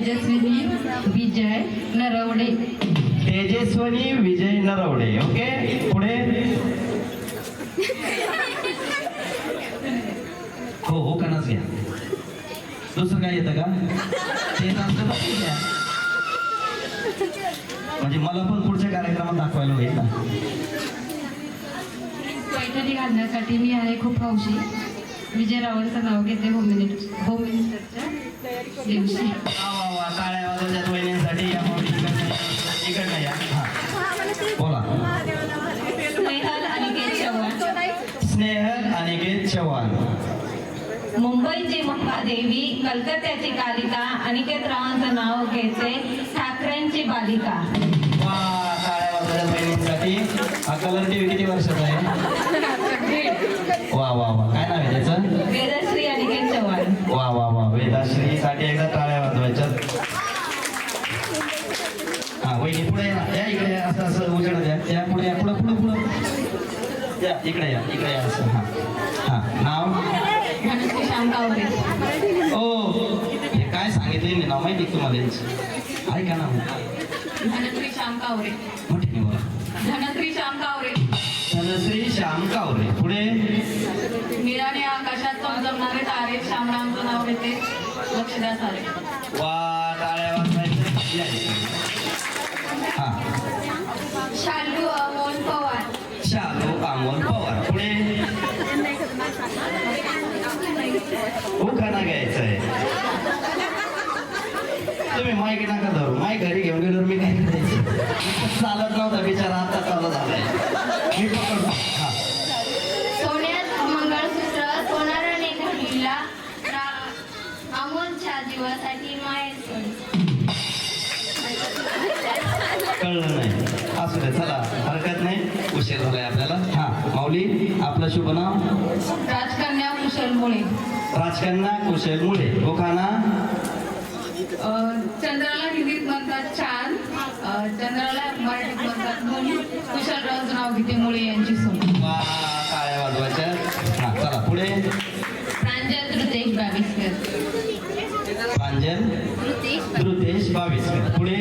Tejaswini Vijay Narwade Tejaswini Vijay Narwade okay? पुढे? हो हो कणाच घ्या. दुसरं काय येतं का? ते घ्या म्हणजे मला पण पुढच्या कार्यक्रमात दाखवायला होईल ना. पैठणी घालण्यासाठी मी आहे खूप हौशी. विजय रावळचं नाव घेते होम मिनिस्टर होम मिनिस्टरच्या दिवशी. वा वा वा टाळ्या वाजवण्यात वहिनींसाठी या माऊली इकडनं इकडनं या हा बोला स्नेहल अनिकेत चव्हाण. स्नेहल अनिकेत चव्हाण मुंबईची महादेवी कलकत्त्याची कालिका अनिकेत रावांचं नाव घेते ठाकरेंची बालिका. वहिनींसाठी हा कलर टीव्ही किती वर्षाचा आहे? वा वा वा. काय नाव आहे त्याचं? वेदश्री अनिकेत चव्हाण. वा वा वा. वेदाश्रीसाठी एकदा टाळ्या वाजवायच्यात हा वहिनी पुढे या. या इकडे. असं असं उजेड द्या या पुढे या. पुढं पुढं पुढं. या इकडे या. इकडे या असं. हा. हा. नाव? ओ हे काय सांगितले मी नाव माहिती तुम्हाला? ऐका ना. मोठे बोला धनश्री श्याम कावरे. धनश्री श्याम कावरे. पुढे? निराने आकाशात चमचमणारे तारे श्यामरामचं नाव घेते लक्ष द्या सारे वा टाळ्या वाजवायच्या तुम्ही माईक नका धरू माईक घरी घेऊन गेलो मी काय करायचं? चालत नव्हता बिचारा आता चालत झालाय मी पकडतो हा. सोन्यात मंगळसूत्र सोनाराने घडलीला रा- अमोलच्या जीवासाठी माहेर सोड कळलं नाही. असू दे चला. हरकत नाही. उशीर झालाय आपल्याला. हा. माऊली आपलं शुभ नाव? राजकन्या कुशल मुळे. राजकन्या कुशल मुळे. अं, चंद्राला हिंदीत म्हणतात छान अं, चंद्राला मराठीत म्हणतात मुली कुशलरावचं नाव घेते मुळे यांची सोन वा टाळ्या वाजवायच्या हा चला पुढे. प्रांजल ऋतेश बावीसकर. प्रांजल धृतेश बावीस पुढे.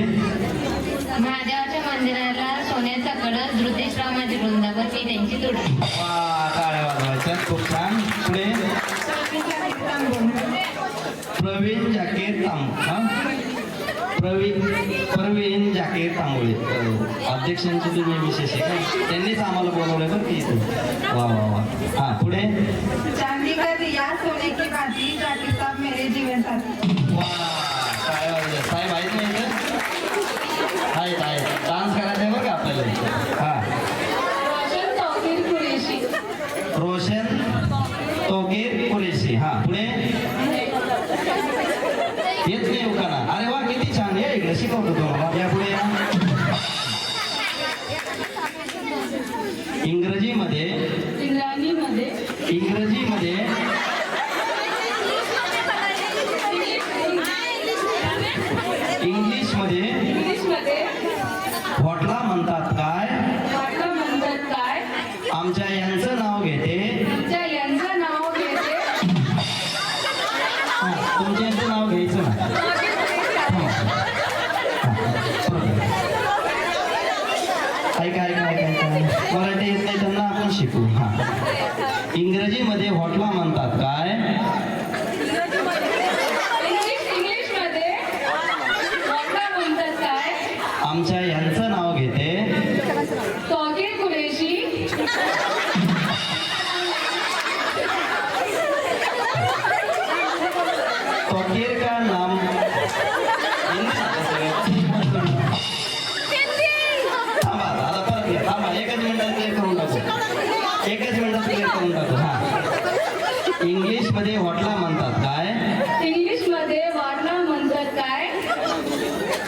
महादेवाच्या मंदिराला सोन्याचा कळस धृतेशराव माझे वृंदावती त्यांची जोडी वा टाळ्या वाजवायच्या खूप छान. पुढे प्रवीण जाकीर तांब हा प्रवीण प्रवीण जाकीर तांबोळे. अध्यक्षांची तुम्ही विशेष आहे का? त्यांनीच आम्हाला बोलवलं बरं की इथे वा वा वा. हा पुढे? चांदी दिया सोने की बाती जाती साहब मेरे जीवन साथी वा. इंग्रजीमध्ये इंग्रजीमध्ये इंग्रजीमध्ये इंग्लिशमध्ये इंग्लिशमध्ये व्हॉटला म्हणतात काय? म्हणतात काय? आमच्या यांचं नाव घेते. आमच्या यांचं नाव घेते. तुमच्या व्हॉटला म्हणतात काय? इंग्लिशमध्ये वाटलं म्हणतात काय?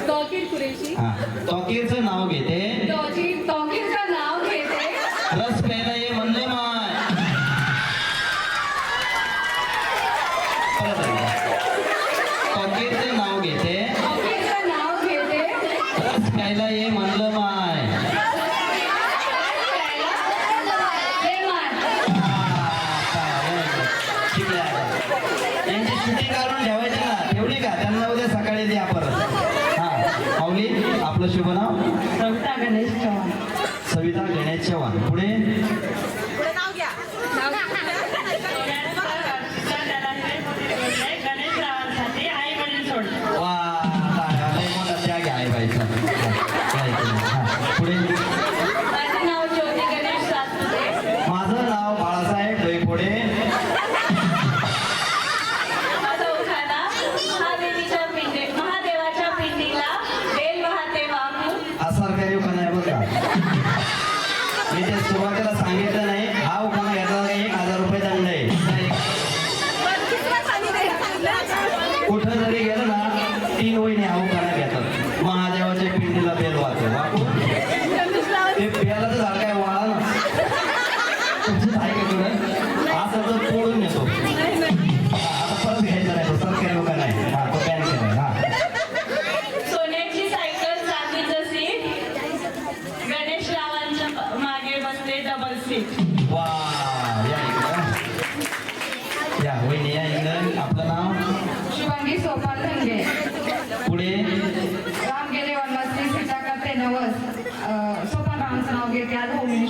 तौकीर कुरेशी हा तोकीरचं नाव घेते. तौकीरचं नाव घेते. रस प्यायला ये म्हणले माय. परत एकदा. तोकीरचं नाव घेते. तौकीरचं नाव घेते. रस प्यायला ये म्हणलं माय. मी सुरुवातीला सांगितलं नाही.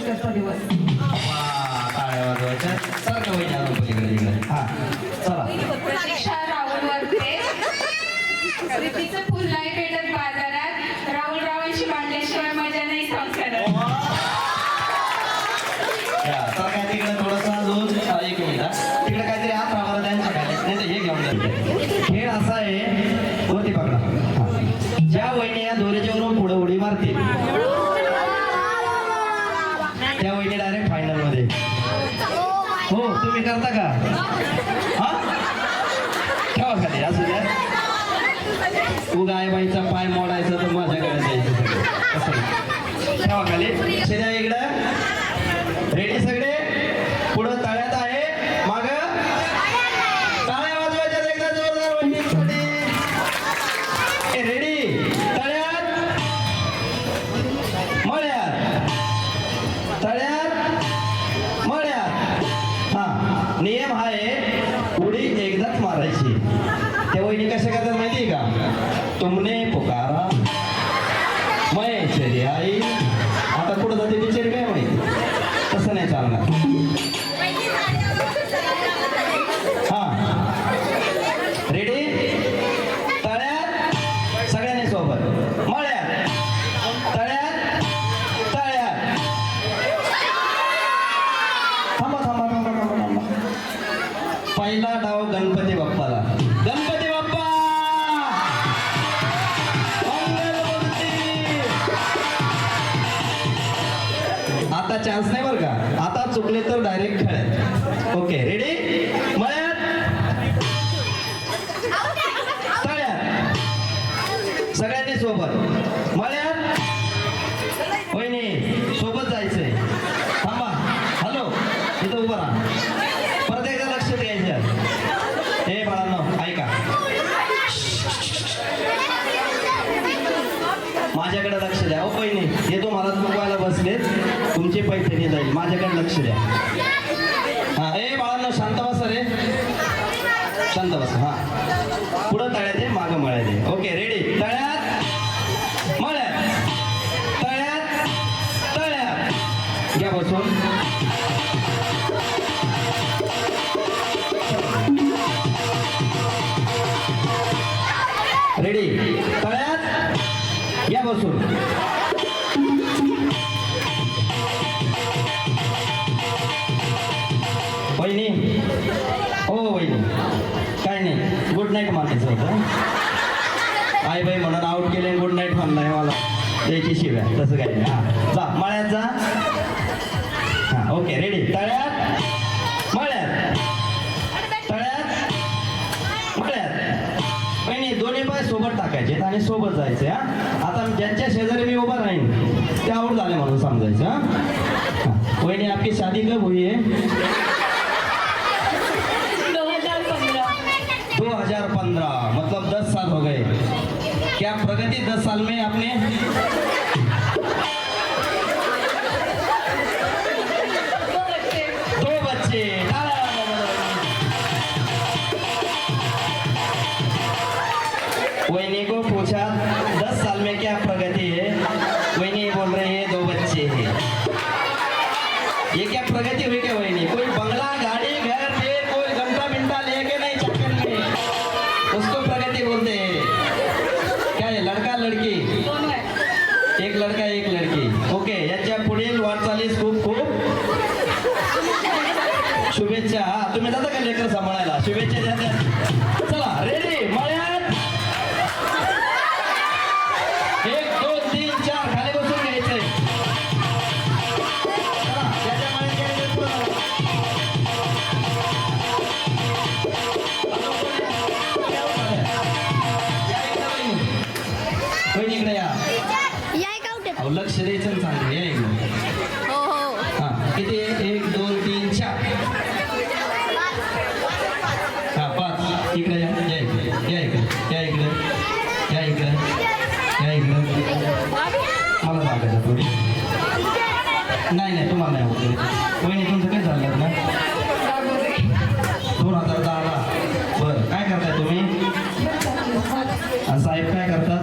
आज होम दिवस टाळ्या वाजवायच्या सारखं पलीकडे हा चला प्रतीक्षा राहुल वरते प्रीतीचं फुल नाही भेटत बाजारात राहुल रावांशी मांडल्याशिवाय मजा नाही संसारात या तिकडे थोडंसं अजून हा, एक मिनिट हा. तिकडे काहीतरी हात राहणार त्यांच्या नाही तर हे घेऊन जाते तू गाय पाय मोडायचा तर माझ्याकडे द्यायचं सगळं. ठेवा खाली. शिद्या इकडं. रेडी सगळे? पुढं तळ्यात आहे. माग? टाळ्या वाजवायच्या एकदा जोरदार वहिनींसाठी. ए रेडी. तळ्यात? मळ्यात? तळ्यात? मळ्यात? हा. नियम हा आहे उडी एकदाच मारायची. त्या वहिनी कशा करतात माहिती आहे का? तुमने पुकारा मैं चली आई. आता कुठं जाते बिचारी काय? ओके रेडी मळ्यात तळ्यात सगळ्यांनी सोबत. मळ्यात वहिनी सोबत जायचंय. थांबा. हॅलो इथं उभं राहा. परत एकदा लक्ष द्यायचं. हे बाळांनो ऐका. माझ्याकडे लक्ष द्या. हो पहिने हे तुम्हाला चुकवायला बसलेत. तुमचे पैठणी जाईल. माझ्याकडे लक्ष द्या. शांत बसा हा आई बाई म्हणून आउट केले गुड नाईट म्हणलाय मला. त्याची शिव्या तसं काय नाही. हा जा मळ्यात जा. हा ओके रेडी तळ्यात. मळ्यात. तळ्यात. मळ्यात. वहिनी दोन्ही पाय सोबत टाकायचे आणि सोबत जायचे हा. आता ज्यांच्या शेजारी मी उभा राहीन ते आउट झाले म्हणून समजायचं हा. हा. वहिनी आपकी शादी कब हुई है? क्या प्रगति 10 साल में आपने दो बच्चे वहीनी को पूछा, दस साल में क्या प्रगति है? शुभेच्छा. हा तुम्ही जाता का लेकर सांभाळायला? शुभेच्छा द्या. चला रेडी मळ्यात. एक दोन तीन चार खाली बसून घ्यायचंय. जाऊ. या इकडं या. लक्ष द्यायचं चांगलं तुम्हाला नाही वगैरे वहिनी तुमचं काय चाललं ना दोन हजार दहाला. बरं काय करताय तुम्ही? साहेब काय करतात?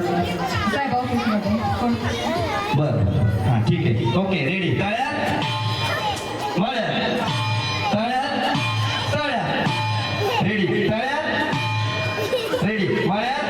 बर हां ठीक आहे. ओके रेडी तळ्यात. मळ्यात. तळ्यात. तळ्यात. रेडी तळ्यात. रेडी मळ्यात.